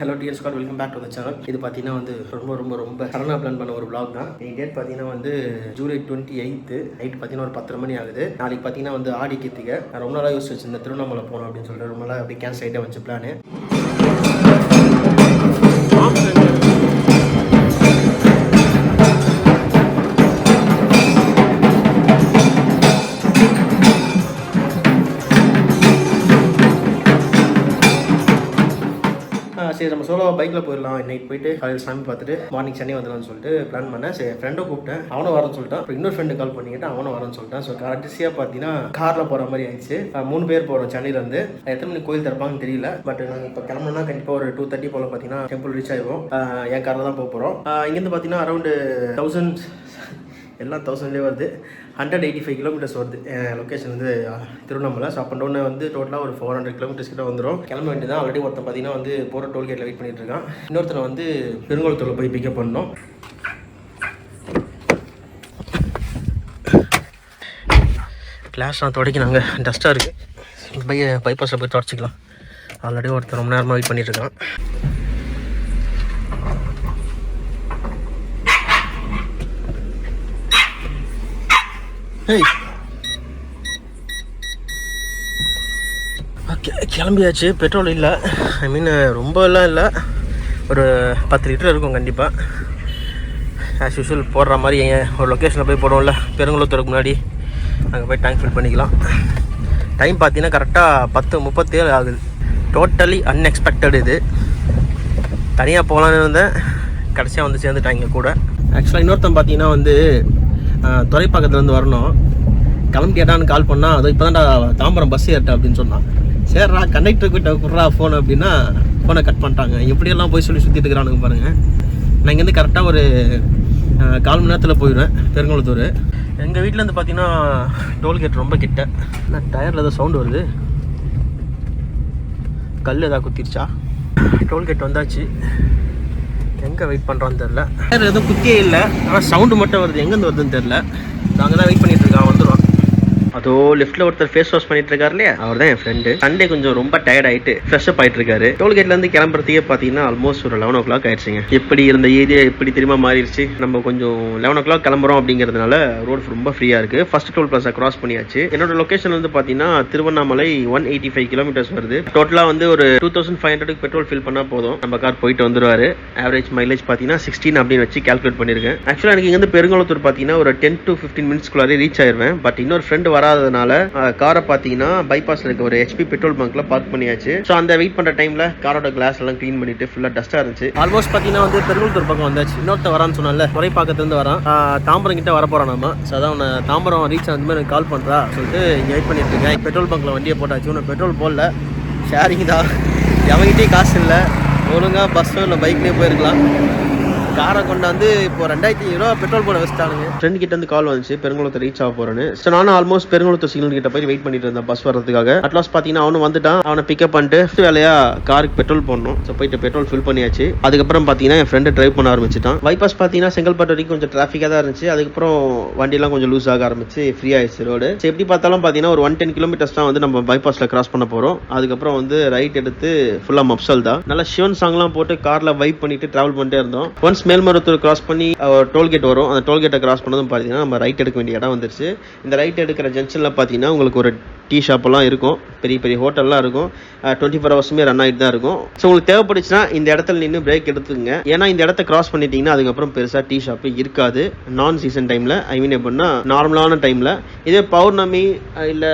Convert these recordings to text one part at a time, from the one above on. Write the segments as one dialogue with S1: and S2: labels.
S1: Hello dear Scott welcome back to the channel இது பார்த்தீங்கன்னா வந்து ரொம்ப ரொம்ப ரொம்ப சடனாக பிளான் பண்ண ஒரு பிளாக் தான். இந்த டேட் பார்த்தீங்கன்னா வந்து ஜூலை டுவெண்ட்டி எயித்து நைட் பார்த்தீங்கன்னா ஒரு பத்தரை மணி ஆகுது. நாளைக்கு பார்த்தீங்கன்னா வந்து ஆடி கித்திகை நான் ரொம்ப நாளாக யோசிச்சு வச்சிருந்தேன். திருவண்ணாமலை போகணும் அப்படின்னு சொல்லிட்டு ரொம்ப நாளாக அப்படியே கேன்சல் ஆகிட்டே வச்சு பிளானு சரி நம்ம சோலோ பைக்கில் போயிடலாம். நைட் போயிட்டு காலையில் சாமி பார்த்துட்டு மார்னிங் சென்னை வந்துடலாம்னு சொல்லிட்டு பிளான் பண்ணேன். சரி ஃப்ரெண்டை கூப்பிட்டேன். அவனும் வரேன்னு சொல்லிட்டான். அப்புறம் இன்னொரு ஃப்ரெண்டு கால் பண்ணிக்கிட்டு அவனும் வரேன்னு சொல்லிட்டான். ஸோ கடைசியாக பார்த்தீங்கன்னா காரில் போகிற மாதிரி ஆயிடுச்சு. மூணு பேர் போகிறோம் சென்னையிலேருந்து. எத்தனை மணிக்கு கோயில் திறப்பாங்கன்னு தெரியல. பட் நாங்கள் இப்போ கிளம்புனா கண்டிப்பாக ஒரு டூ தேர்ட்டி போல் பார்த்தீங்கன்னா டெம்பிள் ரீச் ஆகிடும் என் காரில் தான் போக போகிறோம் இங்கேருந்து பார்த்தீங்கன்னா அரௌண்டு தௌசண்ட் எல்லாம் தௌசண்ட்லேயே வருது. ஹண்ட்ரட் எயிட்டி ஃபைவ் கிலோமீட்டர்ஸ் வருது. லொக்கேஷன் வந்து Tiruvannamalai. So up and down வந்து டோட்டலாக ஒரு ஃபோர் ஹண்ட்ரட் கிலோமீட்டர்ஸ் கிட்ட வந்துடும் கிளம்ப வேண்டியது தான் ஆல்ரெடி ஒருத்தன் பார்த்தீங்கன்னா வந்து போகிற டோல்கேட்டில் வெயிட் பண்ணிட்டு இருக்கான். இன்னொருத்தர் வந்து பெருங்குளத்தூரில் போய் பிக்கப் பண்ணோம் கிளாஸ்லாம் துடைக்கினாங்க. டஸ்ட்டாக இருக்குது பை பைபாஸில் போய் தொடச்சிக்கலாம். ஆல்ரெடி ஒருத்தர் ரொம்ப நேரமாக வெயிட் பண்ணிட்டு கிளம்பியாச்சு. பெட்ரோல் இல்லை. ஐ மீன் ரொம்பலாம் இல்லை. ஒரு பத்து லிட்டர் இருக்கும் கண்டிப்பாக ஆஸ் யூஷுவல் போடுற மாதிரி என் ஒரு லொக்கேஷனில் போய் போடுவோம்ல. பெருங்குளத்தூருக்கு முன்னாடி. அங்கே போய் டேங்க் ஃபில் பண்ணிக்கலாம். டைம் பார்த்தீங்கன்னா கரெக்டாக பத்து முப்பத்தேழு ஆகுது. டோட்டலி அன்எக்ஸ்பெக்டட் இது. தனியாக போகலான்னு இருந்தேன். கடைசியாக வந்து சேர்ந்துட்டாங்க கூட. ஆக்சுவலாக இன்னொருத்தன் பார்த்தீங்கன்னா வந்து துறைப்பாக்கத்துலேருந்து வரணும். கிளம்பி கேட்டான்னு கால் பண்ணால் அதோ இப்போ தாம்பரம் பஸ் ஏறிட்டேன் அப்படின்னு சொன்னான். சரிடா கண்டக்டர் கிட்ட குடுறா ஃபோன் அப்படின்னா ஃபோனை கட் பண்ணிட்டாங்க. எப்படியெல்லாம் போய் சொல்லி சுற்றிட்டு இருக்கிறானுங்க பாருங்கள் நான் இங்கேருந்து கரெக்டாக ஒரு கால் மணி நேரத்தில் போயிடுவேன் பெருங்குளத்தூர். எங்கள் வீட்டிலேருந்து பார்த்தீங்கன்னா டோல்கேட் ரொம்ப கிட்ட. ஆனால் டயரில் ஏதோ சவுண்டு வருது. கல் ஏதாவது குத்திருச்சா? டோல்கேட் வந்தாச்சு. எங்கே வெயிட் பண்ணுறோன்னு தெரில வேறு எதுவும் குத்தியே இல்லை. ஆனால் சவுண்டு மட்டும் வருது. எங்கேருந்து வருதுன்னு தெரில நாங்கள் தான் வெயிட் பண்ணிட்டு இருக்கோம். வந்துடுவோம் அதோ லெஃப்ட்ல ஒருத்தர் ஃபேஸ் வாஷ் பண்ணிட்டு இருக்காரு இல்லையா? அவர் தான் என் ஃப்ரெண்டு சண்டே கொஞ்சம் ரொம்ப டயர்ட் ஆயிட்டு ஃப்ரெஷ் அப் ஆயிட்டு இருக்காரு. டோல்கேட்ல இருந்து கிளம்புறதுக்கே பாத்தீங்கன்னா ஆல்மோஸ்ட் ஒரு லெவன் ஓ கிளாக் ஆயிடுச்சுங்க. எப்படி இருந்த ஏரியா எப்படி தெரியுமா மாறிடுச்சு? நம்ம கொஞ்சம் லெவன் ஓ கிளாக் கிளம்புறோம் அப்படிங்கிறதுனால ரோடு ரொம்ப ஃப்ரீயா இருக்கு. ஃபர்ஸ்ட் டோல் பிளாஸா கிராஸ் பண்ணியாச்சு. என்னோட லொகேஷன் வந்து பாத்தீங்கன்னா Tiruvannamalai one eighty five kilometres வருது டோட்டலா வந்து ஒரு two thousand five hundred petrol fill பண்ணா போதும். நம்ம கார் போயிட்டு வந்துருவாரு. ஆவரேஜ் மைலேஜ் பாத்தீங்கன்னா சிக்ஸ்டீன் அப்படின்னு வச்சு கால்குலேட் பண்ணிருக்கேன். ஆக்சுவலாக எனக்கு இங்கேருந்து பெருங்குளத்தூர் பாத்தீங்கன்னா ஒரு டென் டு ஃபிஃப்டீன் மினிட்ஸ்க்குள்ளாரே ரீச் ஆயிருவேன். பட் இன்னொரு ஃப்ரெண்டு வராததுனால காரை பார்த்தீங்கன்னா பைபாஸ்ல இருக்க ஒரு ஹெச்பி பெட்ரோல் பங்க்ல பார்க் பண்ணியாச்சு. ஸோ அந்த வெயிட் பண்ற டைம்ல காரோட கிளாஸ் எல்லாம் க்ளீன் பண்ணிட்டு ஃபுல்லா டஸ்டா இருந்துச்சு. ஆல்மோஸ்ட் பார்த்தீங்கன்னா வந்து பெருங்குளத்தூர் பக்கம் வந்தாச்சு. இன்னொருத்த வரான்னு சொன்னால துறைப்பாக்கத்துலேருந்து வரான். தாம்பரம் கிட்ட வர போறான் நம்ம ஸோ அதான் உன்னை தாம்பரம் ரீச் அந்த மாதிரி கால் பண்றா சொல்லிட்டு இங்கே வெயிட் பண்ணிட்டு இருக்கேன். பெட்ரோல் பங்க்ல வண்டியை போட்டாச்சு. உன்னை பெட்ரோல் போடல. ஷேரிங் தான். எவங்கிட்டே காசு இல்லை. ஒழுங்கா பஸ்ஸோ இல்லை பைக்லேயே போயிருக்கலாம். காரை கொண்டாந்து இப்போ ரெண்டாயிரத்தி ஐநூறு ரூபா பெட்ரோல் போட வச்சுட்டானுங்க. ஃப்ரெண்ட் கிட்ட இருந்து கால் வந்துச்சு பெருங்குளத்தை ரீச் ஆக போறேன்னு. ஸோ நானும் ஆல்மோஸ்ட் பெருங்குளத்து சிக்னல் கிட்ட போய் வெயிட் பண்ணிட்டு இருந்தேன் பஸ் வர்றதுக்காக. அட்லாஸ் பார்த்தீங்கன்னா அவனும் வந்துட்டான். அவனை பிக்கப் பண்ணிட்டு வேலையா காருக்கு பெட்ரோல் போடணும். ஸோ போயிட்டு பெட்ரோல் ஃபில் பண்ணியாச்சு. அதுக்கப்புறம் பார்த்தீங்கன்னா என் ஃப்ரெண்டு டிரைவ் பண்ண ஆரம்பிச்சிட்டான். பைபாஸ் பார்த்தீங்கன்னா செங்கல்பட்டு வரைக்கும் கொஞ்சம் டிராஃபிக்காக தான் இருந்துச்சு. அதுக்கப்புறம் வண்டியெல்லாம் கொஞ்சம் லூஸ் ஆக ஆரம்பிச்சு ஃப்ரீ ஆயிடுச்சு ரோடு ஸோ எப்படி பார்த்தாலும் பார்த்தீங்கன்னா ஒரு ஒன் டென் கிலோமீட்டர்ஸ் தான் வந்து நம்ம பைபாஸ்ல கிராஸ் பண்ண போறோம். அதுக்கப்புறம் வந்து ரைட் எடுத்து ஃபுல்லா மப்சல் தான். நல்லா சிவன் சாங்லாம் போட்டு கார்ல வைப் பண்ணிட்டு டிராவல் பண்ணிட்டே இருந்தோம். ஒன்ஸ் மேல்மருத்தூர் கிராஸ் பண்ணி டோல்கேட் வரும். அந்த டோல்கேட்டை கிராஸ் பண்ணதும் பார்த்தீங்கன்னா நம்ம ரைட் எடுக்க வேண்டிய இடம் வந்துருச்சு. இந்த ரைட் எடுக்கிற ஜங்ஷனில் பார்த்தீங்கன்னா உங்களுக்கு ஒரு டீ ஷாப்பெல்லாம் இருக்கும். பெரிய பெரிய ஹோட்டல்லாம் இருக்கும். டுவெண்ட்டி ஃபோர் ஹவர்ஸுமே ரன் ஆகிட்டு தான் இருக்கும். ஸோ உங்களுக்கு தேவைப்படுச்சுன்னா இந்த இடத்துல நின்று பிரேக் எடுத்துக்கோங்க. ஏன்னா இந்த இடத்த கிராஸ் பண்ணிட்டீங்கன்னா அதுக்கப்புறம் பெருசாக டீ ஷாப்பு இருக்காது. நான் சீசன் டைமில் ஐ மீன் எப்படின்னா நார்மலான டைமில் இதே பௌர்ணமி இல்லை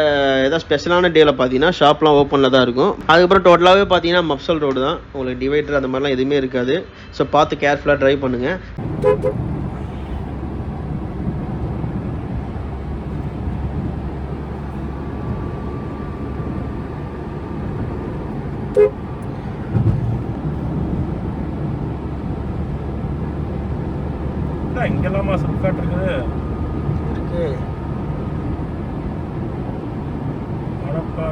S1: ஏதாவது ஸ்பெஷலான டேல பார்த்தீங்கன்னா ஷாப்லாம் ஓப்பனில் தான் இருக்கும். அதுக்கப்புறம் டோட்டலாகவே பார்த்தீங்கன்னா மப்சல் ரோடு தான். உங்களுக்கு டிவைடர் அந்த மாதிரிலாம் எதுவுமே இருக்காது. ஸோ பார்த்து கேர்ஃபுல்லாக ட்ரைவ் பண்ணுங்கள்
S2: என்ன இங்கெல்லாமா சிப்காட் இருக்குது
S1: இருக்கு.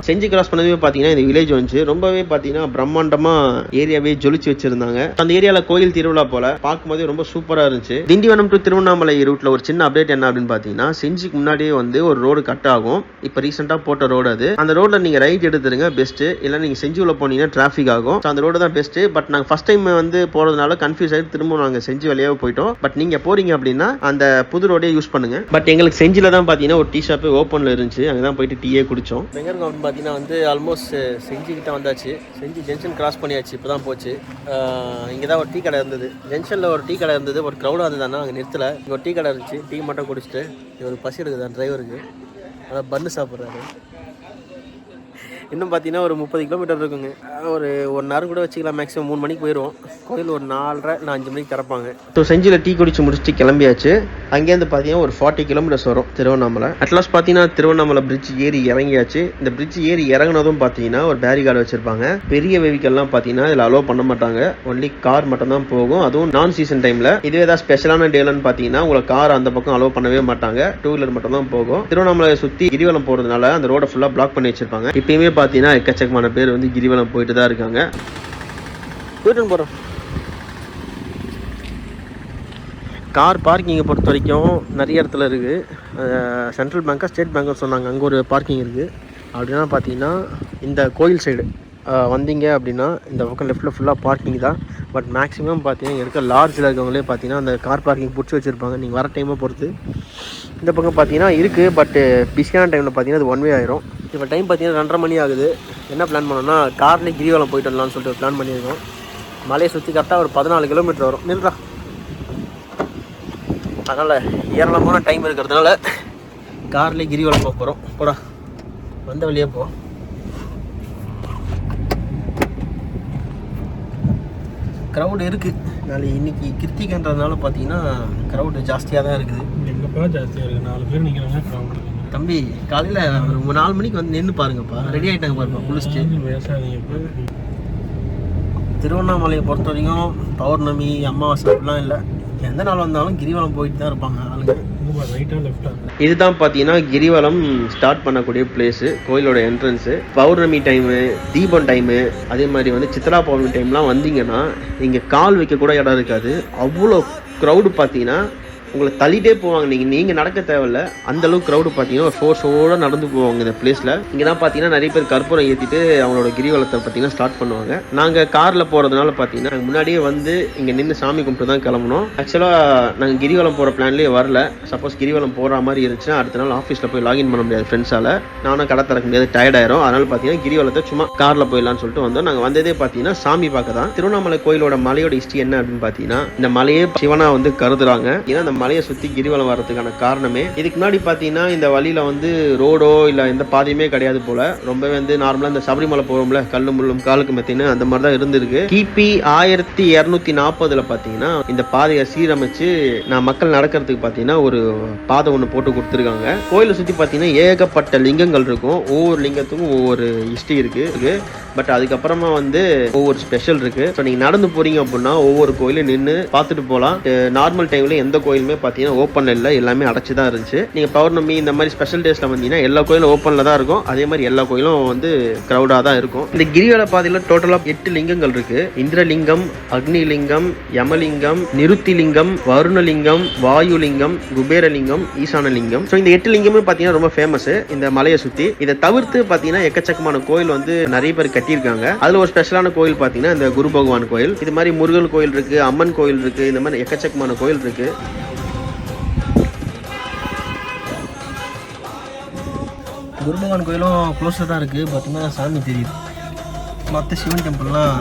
S1: செஞ்சு கிராஸ் பண்ணவே பார்த்தீங்கன்னா இந்த வில்லேஜ் வந்துச்சு. ரொம்பவே பார்த்தீங்கன்னா பிரம்மாண்டமாக ஏரியாவே ஜொலிச்சு வச்சிருந்தாங்க. அந்த ஏரியாவில் கோயில் திருவிழா போல பார்க்கும்போதே ரொம்ப சூப்பராக இருந்துச்சு. திண்டிவனம் டு திருவண்ணாமலை ரூட்டில் ஒரு சின்ன அப்டேட் என்ன அப்படின்னு பார்த்தீங்கன்னா செஞ்சுக்கு முன்னாடியே வந்து ஒரு ரோடு கட் ஆகும். இப்போ ரீசெண்டாக போட்ட ரோடு அது. அந்த ரோட்டில் நீங்கள் ரைட் எடுத்துருங்க பெஸ்ட்டு இல்லை நீங்கள் செஞ்சு உள்ள போனீங்கன்னா டிராஃபிக் ஆகும். ஸோ அந்த ரோடு தான் பெஸ்ட்டு பட் நாங்கள் ஃபஸ்ட் டைம் வந்து போகிறதுனால கன்ஃபியூஸ் ஆகி திரும்ப நாங்கள் செஞ்சு வழியாக போயிட்டோம். பட் நீங்கள் போகிறீங்க அப்படின்னா அந்த புது ரோடே யூஸ் பண்ணுங்க. பட் எங்களுக்கு செஞ்சில தான் பார்த்தீங்கன்னா ஒரு டீ ஷாப் ஓப்பனில் இருந்துச்சு. அங்கே தான் போயிட்டு டீயே குடித்தோம் எங்க இருக்கோம் பார்த்தீங்கன்னா வந்து ஆல்மோஸ்ட் செஞ்சுக்கிட்ட வந்தாச்சு. செஞ்சு ஜங்ஷன் கிராஸ் பண்ணியாச்சு. இப்போ தான் போச்சு. இங்கே தான் ஒரு டீ கடை இருந்தது. ஜங்ஷனில் ஒரு டீ கடை இருந்தது. ஒரு க்ரௌடாக இருந்ததுன்னா அங்கே நிறுத்தலை. இங்கே ஒரு டீ கடை இருந்துச்சு. டீ மட்டும் குடிச்சிட்டு இவருக்கு பசி எடுக்குதான் டிரைவருக்கு அதான் பன்னு சாப்பிட்றாரு. இன்னும் பார்த்தீங்கன்னா ஒரு முப்பது கிலோமீட்டர் இருக்குங்க. ஒரு ஒன் ஹவர் கூட வச்சுக்கலாம் மேக்ஸிமம் மூணு மணிக்கு போயிடுவோம். கோயில் ஒரு நாலரை இல்லை அஞ்சு மணிக்கு திறப்பாங்க. ஸோ செஞ்சியில் டீ குடிச்சு முடிச்சுட்டு கிளம்பியாச்சு. அங்கேருந்து பார்த்தீங்கன்னா ஒரு ஃபார்ட்டி கிலோமீட்டர்ஸ் வரும் திருவண்ணாமலை. அட்லாஸ்ட் பார்த்தீங்கன்னா திருவண்ணாமலை பிரிட்ஜ் ஏறி இறங்கியாச்சு. இந்த பிரிட்ஜ் ஏறி இறங்குனதும் பார்த்தீங்கன்னா ஒரு பேரிகார்டு வச்சிருப்பாங்க. பெரிய வெஹிக்கல்லாம் பார்த்தீங்கன்னா இதில் அலோவ் பண்ண மாட்டாங்க. ஒன்லி கார் மட்டும் தான் போகும். அதுவும் நான் சீசன் டைமில் இதுவே ஏதாவது ஸ்பெஷலான டேலன்னு பார்த்தீங்கன்னா உங்களை கார் அந்த பக்கம் அலோவ் பண்ணவே மாட்டாங்க. டூ வீலர் மட்டும் தான் போகும். திருவண்ணாமலையை சுற்றி கிரிவலம் போகிறதுனால அந்த ரோடை ஃபுல்லாக பிளாக் பண்ணி வச்சிருப்பாங்க. இப்போ இப்பயுமே பார்த்தீங்கன்னா எக்கச்சக்கமான பேர் வந்து கிரிவலம் போயிட்டு தான் இருக்காங்க. போயிட்டு போகிறோம் கார் பார்க்கிங்கை பொறுத்த வரைக்கும் நிறைய இடத்துல இருக்குது சென்ட்ரல் பேங்காக ஸ்டேட் பேங்க்னு சொன்னாங்க. அங்கே ஒரு பார்க்கிங் இருக்குது அப்படின்னா பார்த்தீங்கன்னா இந்த கோயில் சைடு வந்தீங்க அப்படின்னா இந்த பக்கம் லெஃப்ட்டில் ஃபுல்லாக பார்க்கிங் தான். பட் மேக்ஸிமம் பார்த்தீங்கன்னா இங்கே இருக்க லார்ஜில் இருக்கவங்களே பார்த்தீங்கன்னா அந்த கார் பார்க்கிங் பிடிச்சி வச்சுருப்பாங்க. நீங்கள் வர டைமை பொறுத்து. இந்த பக்கம் பார்த்தீங்கன்னா இருக்குது பட்டு பிஸியான டைமில் பார்த்தீங்கன்னா அது ஒன் வே ஆயிரும். இப்போ டைம் பார்த்தீங்கன்னா ரெண்டரை மணி ஆகுது. என்ன பிளான் பண்ணோம்னா கார்லேயே கிரிவலம் போயிட்டு வரலாம்னு சொல்லிட்டு பிளான் பண்ணியிருக்கோம். மலையை சுற்றி கரெக்டாக ஒரு பதினாலு கிலோமீட்டர் வரும். நில்றா. அதனால் ஏராளமான டைம் இருக்கிறதுனால கார்லேயே கிரிவலம் போக போகிறோம் போடா. வந்த வழியே போ. க்ரௌடு இருக்குது நாளைக்கு இன்னைக்கு கிருத்திகன்றதுனால பார்த்தீங்கன்னா க்ரௌடு ஜாஸ்தியாக தான் இருக்குது.
S2: எங்கப்பா ஜாஸ்தியாக இருக்குது நாலு பேர் நிற்கிறாங்க க்ரௌண்ட்
S1: தம்பி காலையில் ஒரு நாலு மணிக்கு வந்து நின்று பாருங்கப்பா. ரெடி ஆகிட்டாங்க பாருப்பா குளிச்சுட்டு. திருவண்ணாமலையை பொறுத்த வரைக்கும் பௌர்ணமி அமாவாசை அப்படிலாம் இல்லை. எந்த நாள் வந்தாலும் கிரிவலம் போயிட்டு தான் இருப்பாங்க ஆளுங்க. இதுதான் பார்த்தீங்கன்னா கிரிவலம் ஸ்டார்ட் பண்ணக்கூடிய பிளேஸு கோயிலோட என்ட்ரன்ஸு பௌர்ணமி டைமு தீபம் டைமு அதே மாதிரி வந்து சித்ரா பௌர்ணமி டைம்லாம் வந்தீங்கன்னா இங்கே கால் வைக்க கூட இடம் இருக்காது. அவ்வளோ க்ரௌடு பார்த்தீங்கன்னா உங்களை தள்ளிட்டே போவாங்க. நீங்கள் நீங்கள் நடக்க தேவையில்ல. அந்தளவுக்கு க்ரௌடு பார்த்தீங்கன்னா ஒரு ஃபோர்ஸோடு நடந்து போவாங்க இந்த பிளேஸில் இங்கே தான் பார்த்தீங்கன்னா நிறைய பேர் கற்பூரம் ஏற்றிட்டு அவங்களோட கிரிவலத்தை பார்த்தீங்கன்னா ஸ்டார்ட் பண்ணுவாங்க. நாங்கள் காரில் போகிறதுனால பார்த்தீங்கன்னா நாங்கள் முன்னாடியே வந்து இங்கே நின்று சாமி கும்பிட்டு தான் கிளம்பணும் ஆக்சுவலாக நாங்கள் கிரிவலம் போகிற பிளான்லேயே வரல. சப்போஸ் கிரிவலம் போகிற மாதிரி இருந்துச்சுன்னா அடுத்த நாள் ஆஃபீஸில் போய் லாகின் பண்ண முடியாது ஃப்ரெண்ட்ஸால் நானும் கடை திறக்க முடியாது டயர்டாயிரும் அதனால் பார்த்தீங்கன்னா கிரிவலத்தை சும்மா காரில் போயிடலான்னு சொல்லிட்டு வந்தோம். நாங்கள் வந்ததே பார்த்தீங்கன்னா சாமி பார்க்க தான். திருவண்ணாமலை கோயிலோட மலையோட ஹிஸ்ட்ரி என்ன அப்படின்னு பார்த்தீங்கன்னா இந்த மலையே சிவனா வந்து கருதுறாங்க. ஏன்னா அந்த மலையை சுற்றி கிரிவலம் வர்றதுக்கான காரணமே. இதுக்கு முன்னாடி பார்த்தீங்கன்னா இந்த வழியில வந்து ரோடோ இல்லை எந்த பாதையுமே கிடையாது போல. ரொம்பவே வந்து நார்மலாக இந்த சபரிமலை போகிறோம்ல கல்லு முள்ளும் காலுக்கு மெத்தின்னு அந்த மாதிரி தான் இருந்திருக்கு. கிபி ஆயிரத்தி இரநூத்தி நாற்பதுல பார்த்தீங்கன்னா இந்த பாதையை சீரமைச்சு நான் மக்கள் நடக்கிறதுக்கு பார்த்தீங்கன்னா ஒரு பாதை ஒன்று போட்டு கொடுத்துருக்காங்க. கோயிலை சுற்றி பார்த்தீங்கன்னா ஏகப்பட்ட லிங்கங்கள் இருக்கும். ஒவ்வொரு லிங்கத்துக்கும் ஒவ்வொரு ஹிஸ்ட்ரி இருக்கு. பட் அதுக்கப்புறமா வந்து ஒவ்வொரு ஸ்பெஷல் இருக்கு. ஸோ நீங்கள் நடந்து போறீங்க அப்படின்னா ஒவ்வொரு கோயிலும் நின்று பார்த்துட்டு போகலாம் நார்மல் டைம்ல எந்த கோயிலுமே பார்த்தீங்கன்னா ஓப்பனில் இல்லை எல்லாமே அடைச்சி தான் இருந்துச்சு. நீங்கள் பௌர்ணமி இந்த மாதிரி ஸ்பெஷல் டேஸில் வந்தீங்கன்னா எல்லா கோயிலும் ஓப்பனில் தான் இருக்கும். அதே மாதிரி எல்லா கோயிலும் வந்து க்ரௌடாக தான் இருக்கும். இந்த கிரிவல பாதையில் டோட்டலாக எட்டு லிங்கங்கள் இருக்குது இந்திரலிங்கம் அக்னிலிங்கம் யமலிங்கம் நிருத்திலிங்கம் வருணலிங்கம் வாயுலிங்கம் குபேரலிங்கம் ஈசானலிங்கம். ஸோ இந்த எட்டு லிங்கமே பார்த்தீங்கன்னா ரொம்ப ஃபேமஸ் இந்த மலையை சுற்றி இதை தவிர்த்து பார்த்தீங்கன்னா எக்கச்சக்கமான கோயில் வந்து நிறைய பேர் கட்டியிருக்காங்க. அதில் ஒரு ஸ்பெஷலான கோயில் பார்த்தீங்கன்னா இந்த குரு பகவான் கோயில். இது மாதிரி முருகன் கோயில் இருக்குது அம்மன் கோயில் இருக்குது இந்த மாதிரி எக்கச்சக்கமான கோயில் இருக்குது குருமகான் கோயிலும் க்ளோஸில் தான் இருக்குது பார்த்திங்கன்னா சாமி தெரியுது. மற்ற சிவன் டெம்பிள்லாம்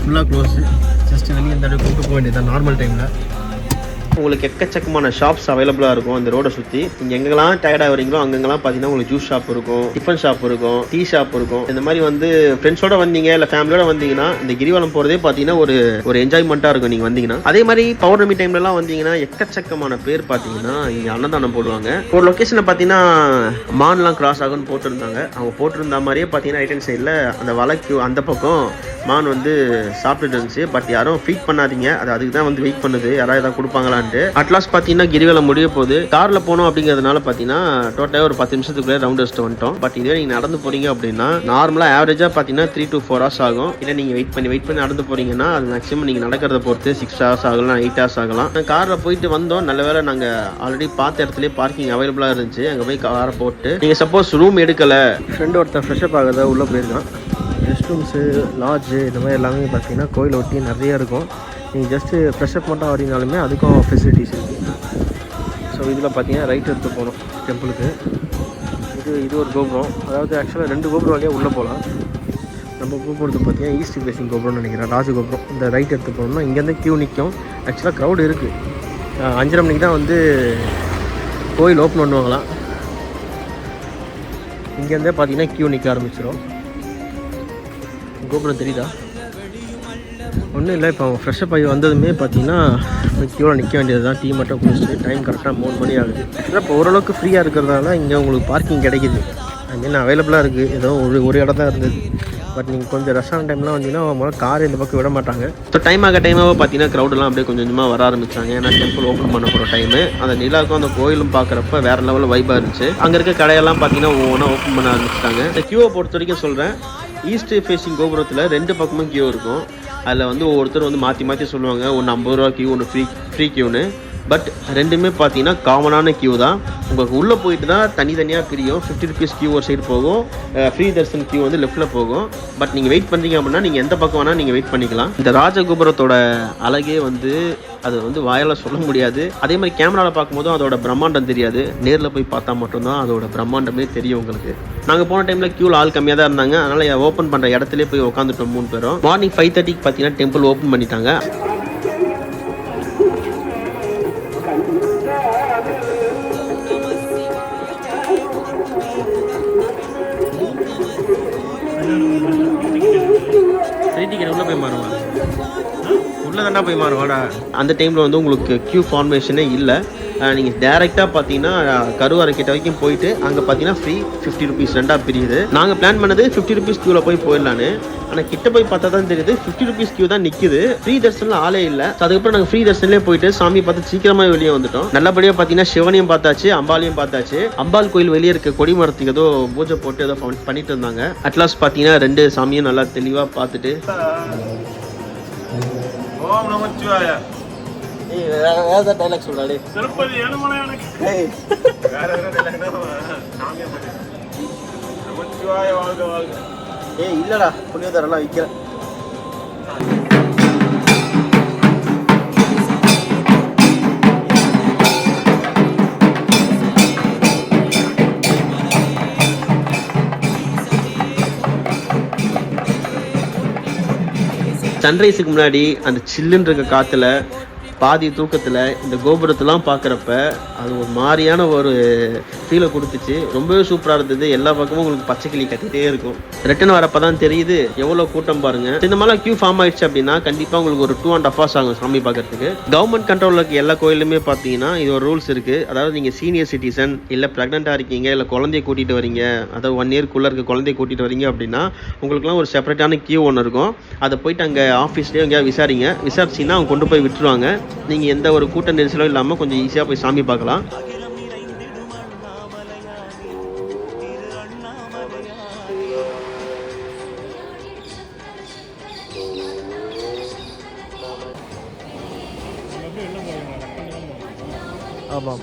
S1: ஃபுல்லாக க்ளோஸு ஜஸ்ட் வெளியே இந்த இடத்துக்கு கூப்பிட்டு போக வேண்டியது நார்மல் டைமில் உங்களுக்கு எக்கச்சக்கமான ஷாப்ஸ் அவைலபிளாக இருக்கும். அந்த ரோடை சுற்றி நீங்கள் எங்கெல்லாம் டயர்டாக வரீங்களோ அங்கெல்லாம் பார்த்தீங்கன்னா உங்களுக்கு ஜூஸ் ஷாப் இருக்கும் டிஃபன் ஷாப் இருக்கும் டீ ஷாப் இருக்கும். இந்த மாதிரி வந்து ஃப்ரெண்ட்ஸோட வந்தீங்க இல்லை ஃபேமிலியோட வந்தீங்கன்னா இந்த கிரிவலம் போகிறதே பார்த்தீங்கன்னா ஒரு ஒரு என்ஜாய்மெண்ட்டாக இருக்கும் நீங்கள் வந்தீங்கன்னா. அதே மாதிரி பௌர்ணமி டைம்லலாம் வந்தீங்கன்னா எக்கச்சக்கமான பேர் பார்த்தீங்கன்னா இங்கே அன்னதானம் போடுவாங்க. ஒரு லொக்கேஷனில் பார்த்தீங்கன்னா மான்லாம் கிராஸ் ஆகும்னு போட்டிருந்தாங்க. அவங்க போட்டிருந்த மாதிரியே பார்த்தீங்கன்னா ரைட் ஹேண்ட் சைடில் அந்த வலைக்கு அந்த பக்கம் மான் வந்து சாப்பிட்டுட்டு இருந்துச்சு. பட் யாரும் ஃபீட் பண்ணாதீங்க. அது அதுக்கு தான் வந்து வெயிட் பண்ணுது. யாராவது எதாவது கொடுப்பாங்களா ஆண்டு அட்லாஸ் பாத்தீங்கன்னா கிரிவலம் முடிய போகுது. காரில் போனோம் அப்படிங்கிறதுனால பார்த்தீங்கன்னா டோட்டலாக ஒரு பத்து நிமிஷத்துக்குள்ளே ரவுண்ட் அடிச்சுட்டு வந்துட்டோம். பட் இதே நீங்கள் நடந்து போறீங்க அப்படின்னா நார்மலாக ஆவரேஜாக பார்த்தீங்கன்னா த்ரீ டு ஃபோர் ஹவர்ஸ் ஆகும். இல்ல நீங்கள் வெயிட் பண்ணி வெயிட் பண்ணி நடந்து போறீங்கன்னா அது மேக்ஸிமம் நீங்கள் நடக்கிறத பொறுத்து சிக்ஸ் ஹவர்ஸ் ஆகலாம் எயிட் ஹவர்ஸ் ஆகலாம். காரில் போயிட்டு வந்தோம். நல்ல வேளை நாங்கள் ஆல்ரெடி பார்த்த இடத்துலயே பார்க்கிங் அவைலபிளாக இருந்துச்சு. அங்கே போய் காரை போட்டு நீங்கள் சப்போஸ் ரூம் எடுக்கல. ஃப்ரெண்டு ஒருத்தன் ஃப்ரெஷ்அப் ஆகிறத உள்ளே போயிருக்கான். ரெஸ்ட் ரூம்ஸு லாட்ஜு இந்த மாதிரி எல்லாமே பார்த்தீங்கன்னா கோயில் ஒட்டி நிறைய இருக்கும். நீங்கள் ஜஸ்ட்டு ஃப்ரெஷ்அப் மட்டும் ஆகிறீங்கனாலுமே அதுக்கும் ஃபெசிலிட்டிஸ் இருக்குது ஸோ இதில் பார்த்தீங்கன்னா ரைட் எடுத்து போகணும் டெம்பிளுக்கு இது இது ஒரு கோபுரம். அதாவது ஆக்சுவலாக ரெண்டு கோபுரம் வழியாக உள்ளே போகலாம் நம்ம கோபுரத்தை பார்த்தீங்கன்னா ஈஸ்ட் ஃபேஸிங் கோபுரம்னு நினைக்கிறேன் ராஜ கோபுரம். இந்த ரைட் எடுத்து போகணும்னா இங்கேருந்து க்யூ நிற்கும் ஆக்சுவலாக க்ரௌடு இருக்குது அஞ்சரை மணிக்கு தான் வந்து கோயில் ஓப்பன் பண்ணுவாங்களாம். இங்கேருந்தே பார்த்தீங்கன்னா க்யூ நிற்க ஆரம்பிச்சிடும் கோபுரம் தெரியுதா? ஒன்றும் இல்லை இப்போ அவங்க ஃப்ரெஷ்அப் ஆகி வந்ததுமே பார்த்தீங்கன்னா க்யூவில் நிற்க வேண்டியது தான். டீ மட்டும் குடிச்சிட்டு டைம் கரெக்டாக மூணு மணி ஆகுது. ஆக்சுவலாக இப்போ ஓரளவுக்கு ஃப்ரீயாக இருக்கிறதுனால இங்கே உங்களுக்கு பார்க்கிங் கிடைக்குது. ஐ மீன் அவைலபிளாக இருக்குது ஏதோ ஒரு ஒரு இடம் தான் இருந்தது. பட் நீங்கள் கொஞ்சம் ரஷ்ஷான டைம்லாம் வந்தீங்கன்னா முதல்ல கார் இந்த பக்கம் விட மாட்டாங்க. ஸோ டைம் ஆக டைமாக பார்த்தீங்கன்னா க்ரௌடெல்லாம் அப்படியே கொஞ்சம் கொஞ்சமாக வர ஆரம்பிச்சாங்க. ஏன்னா டெம்பிள் ஓப்பன் பண்ண போகிற டைமு அந்த நிலாவுக்கும் அந்த கோயிலும் பார்க்குறப்ப வேறு லெவலில் வைப்பாக இருந்துச்சு. அங்கே இருக்க கடையெல்லாம் பார்த்தீங்கன்னா ஒவ்வொன்றா ஓப்பன் பண்ண ஆரம்பிச்சிட்டாங்க. இந்த கியூவை பொறுத்த வரைக்கும் சொல்கிறேன் ஈஸ்ட் ஃபேஸிங் கோபுரத்தில் ரெண்டு பக்கமும் கியூ இருக்கும். அதில் வந்து ஒவ்வொருத்தர் வந்து மாற்றி மாற்றி சொல்லுவாங்க. ஒன்று ஐம்பது ரூபா கியூ ஒன்று ஃப்ரீ ஃப்ரீ கியூன்னு பட் ரெண்டுமே பார்த்தீங்கன்னா காமனான கியூ தான். உங்களுக்கு உள்ளே போயிட்டு தான் தனித்தனியாக பிரியும் ஃபிஃப்டி ருபீஸ் கியூ ஒரு சைடு போகும். ஃப்ரீ தர்ஷன் கியூ வந்து லெஃப்ட்டில் போகும். பட் நீங்கள் வெயிட் பண்ணுறீங்க அப்படின்னா நீங்கள் எந்த பக்கம் வேணால் நீங்கள் வெயிட் பண்ணிக்கலாம். இந்த ராஜகோபுரத்தோட அழகே வந்து அது வந்து வாயால் சொல்ல முடியாது. அதே மாதிரி கேமராவில் பார்க்கும்போதும் அதோட பிரம்மாண்டம் தெரியாது. நேரில் போய் பார்த்தா மட்டும்தான் அதோட பிரம்மாண்டமே தெரியும் உங்களுக்கு. நாங்கள் போன டைமில் க்யூவில் ஆள் கம்மியாக தான் இருந்தாங்க. அதனால் ஓப்பன் பண்ணுற இடத்துல போய் உட்காந்துட்டோம் மூணு பேரும். மார்னிங் ஃபைவ் தேர்ட்டிக்கு பார்த்தீங்கன்னா டெம்பிள் ஓப்பன் பண்ணிட்டாங்க. ஃப்ரீ டிக்கெட் உள்ளே போய் மாறுவா உள்ளே போய் மாறுவாடா அந்த டைமில் வந்து உங்களுக்கு க்யூ ஃபார்மேஷனே இல்லை. நீங்கள் டேரெக்டாக பார்த்தீங்கன்னா கருவாரை கிட்ட வரைக்கும் போயிட்டு அங்கே பார்த்தீங்கன்னா ஃப்ரீ ஃபிஃப்டி ருபீஸ் ரெண்டாக பிரியுது. நாங்கள் பிளான் பண்ணது ஃபிஃப்டி ருபீஸ் க்யூவில் போய் போயிடலான்னு. ஆனால் கிட்ட போய் பார்த்தா தான் தெரியுது ஃபிஃப்டி ருபீஸ் கியூ தான் நிற்குது ஃப்ரீ தர்ஷனில் ஆளே இல்லை. அதுக்கப்புறம் நாங்கள் ஃப்ரீ தர்ஷன்லேயே போயிட்டு சாமி பார்த்து சீக்கிரமாக வெளியே வந்துட்டோம். நல்லபடியாக பார்த்தீங்கன்னா சிவனையும் பார்த்தாச்சு அம்பாலையும் பார்த்தாச்சு. அம்பாள் கோயில் வெளியே இருக்க கொடி மரத்துக்கு ஏதோ பூஜை போட்டு ஏதோ பண்ணிட்டு இருந்தாங்க. அட்லாஸ்ட் பார்த்தீங்கன்னா ரெண்டு சாமியும் நல்லா தெளிவாக பார்த்துட்டு
S2: ஓம் நமச்சிவாய
S1: வேற டைலாக்
S2: திருப்பதி ஏழுமலையானுக்கு வேற வேற தான் சாமியை பத்தி. நமச்சிவாய வாழ்க வாழ்க.
S1: ஏய் இல்லடா புளியோதரெல்லாம் விற்கிறேன் சன்ரைஸுக்கு முன்னாடி அந்த சில்லுன்னு இருக்க காத்துல பாதி தூக்கத்தில் இந்த கோபுரத்தெலாம் பார்க்குறப்ப அது ஒரு மாதிரியான ஒரு ஃபீலை கொடுத்துச்சு. ரொம்பவே சூப்பராக இருந்தது. எல்லா பக்கமும் உங்களுக்கு பச்சை கிளி கத்திட்டே இருக்கும். ரிட்டன் வரப்போ தான் தெரியுது. எவ்வளோ கூட்டம் பாருங்கள் இந்த மாதிரிலாம் கியூ ஃபார்ம் ஆயிடுச்சு அப்படின்னா கண்டிப்பாக உங்களுக்கு ஒரு டூ அண்ட் ஹாஃப் ஹவர்ஸ் ஆகும் சாமி பார்க்குறதுக்கு. கவர்மெண்ட் கண்ட்ரோலில் இருக்க எல்லா கோயிலுமே பார்த்தீங்கன்னா இது ஒரு ரூல்ஸ் இருக்குது அதாவது நீங்கள் சீனியர் சிட்டிசன் இல்லை ப்ரெக்னெண்ட்டாக இருக்கீங்க இல்லை குழந்தைய கூட்டிகிட்டு வரீங்க அதாவது ஒன் இயர்க்குள்ளே இருக்க குழந்தைய கூட்டிகிட்டு வரீங்க அப்படின்னா உங்களுக்குலாம் ஒரு செப்பரேட்டான கியூ ஒன்று இருக்கும். அதை போயிட்டு அங்கே ஆஃபீஸ்லேயே எங்கேயாவது விசாரிங்க. விசாரிச்சிங்கன்னா அவங்க கொண்டு போய் விட்டுருவாங்க. நீங்கள் எந்த ஒரு கூட்ட நெரிசலும் இல்லாமல் கொஞ்சம் ஈஸியாக போய் சாமி பார்க்கலாம். ஆமாம்.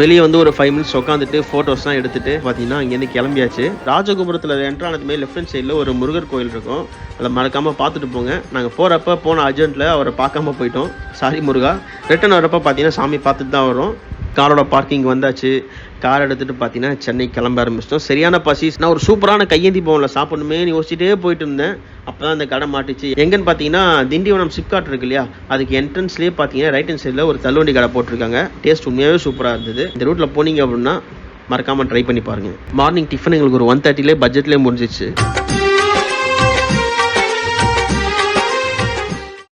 S1: வெளியே வந்து ஒரு ஃபைவ் மினிட்ஸ் உட்காந்துட்டு ஃபோட்டோஸ்லாம் எடுத்துட்டு பார்த்தீங்கன்னா இங்கேருந்து கிளம்பியாச்சு. ராஜகோபுரத்தில் என்ட்ரு ஆனதுமே லெஃப்ட் ஹேண்ட் சைடில் ஒரு முருகர் கோயில் இருக்கும். அதை மறக்காமல் பார்த்துட்டு போங்க. நாங்கள் போகிறப்ப போன அர்ஜென்ட்டில் அவரை பார்க்காம போயிட்டோம். சாரி முருகா. ரிட்டர்ன் வரப்போ பார்த்தீங்கன்னா சாமி பார்த்துட்டு தான் வரும் காரோட பார்க்கிங் வந்தாச்சு. கார் எடுத்துகிட்டு பார்த்தீங்கன்னா சென்னை கிளம்ப ஆரம்பிச்சிட்டோம். சரியான பசி. நான் ஒரு சூப்பரான கையேந்தி பவனில் சாப்பிடணுமே யோசிச்சுட்டே போயிட்டு இருந்தேன். அப்போ தான் அந்த கடை மாட்டுச்சு. எங்கன்னு பார்த்தீங்கன்னா திண்டிவனம் சிப்காட் இருக்கு இல்லையா? அதுக்கு என்ட்ரன்ஸ்லேயே பார்த்தீங்கன்னா ரைட் ஹேண்ட் சைடில் ஒரு தள்ளுவண்டி கடை போட்டிருக்காங்க. டேஸ்ட் உண்மையாகவே சூப்பராக இருந்தது. இந்த ரூட்டில் போனீங்க அப்படின்னா மறக்காமல் ட்ரை பண்ணி பாருங்கள் மார்னிங் டிஃபன் எங்களுக்கு ஒரு ஒன் தேர்ட்டிலே பட்ஜெட்லேயே முடிஞ்சிச்சு.